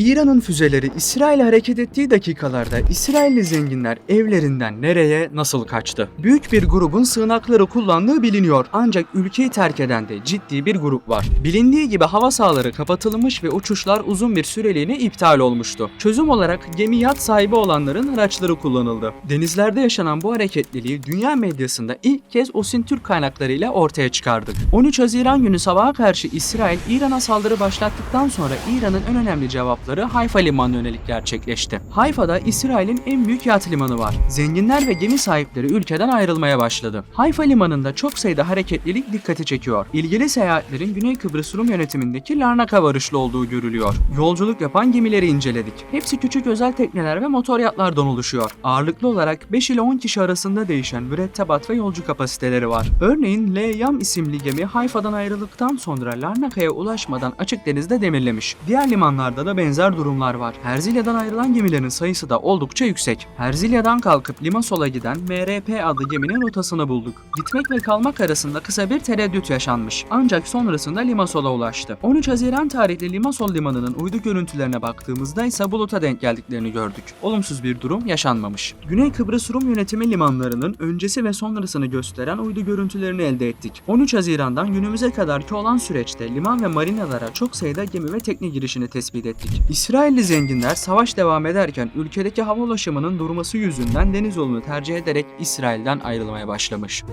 İran'ın füzeleri İsrail'e hareket ettiği dakikalarda İsrailli zenginler evlerinden nereye nasıl kaçtı? Büyük bir grubun sığınakları kullandığı biliniyor ancak ülkeyi terk eden de ciddi bir grup var. Bilindiği gibi hava sahaları kapatılmış ve uçuşlar uzun bir süreliğine iptal olmuştu. Çözüm olarak gemi yat sahibi olanların araçları kullanıldı. Denizlerde yaşanan bu hareketliliği dünya medyasında ilk kez Osin Türk kaynaklarıyla ortaya çıkardık. 13 Haziran günü sabaha karşı İsrail İran'a saldırı başlattıktan sonra İran'ın en önemli cevapları Hayfa limanına yönelik gerçekleşti. Hayfa'da İsrail'in en büyük yat limanı var. Zenginler ve gemi sahipleri ülkeden ayrılmaya başladı. Hayfa limanında çok sayıda hareketlilik dikkati çekiyor. İlgili seyahatlerin Güney Kıbrıs Rum yönetimindeki Larnaka varışlı olduğu görülüyor. Yolculuk yapan gemileri inceledik. Hepsi küçük özel tekneler ve motor yatlardan oluşuyor. Ağırlıklı olarak 5 ile 10 kişi arasında değişen mürettebat ve yolcu kapasiteleri var. Örneğin L. Yam isimli gemi Hayfa'dan ayrıldıktan sonra Larnaka'ya ulaşmadan açık denizde demirlemiş. Diğer limanlarda da benzer durumlar var. Herzilya'dan ayrılan gemilerin sayısı da oldukça yüksek. Herzilya'dan kalkıp Limassol'a giden MRP adlı geminin rotasını bulduk. Gitmek ve kalmak arasında kısa bir tereddüt yaşanmış. Ancak sonrasında Limassol'a ulaştı. 13 Haziran tarihli Limassol limanının uydu görüntülerine baktığımızda ise buluta denk geldiklerini gördük. Olumsuz bir durum yaşanmamış. Güney Kıbrıs Rum yönetimi limanlarının öncesi ve sonrasını gösteren uydu görüntülerini elde ettik. 13 Haziran'dan günümüze kadarki olan süreçte liman ve marinalara çok sayıda gemi ve tekne girişini tespit ettik. İsrailli zenginler savaş devam ederken ülkedeki hava ulaşımının durması yüzünden deniz yolunu tercih ederek İsrail'den ayrılmaya başlamış.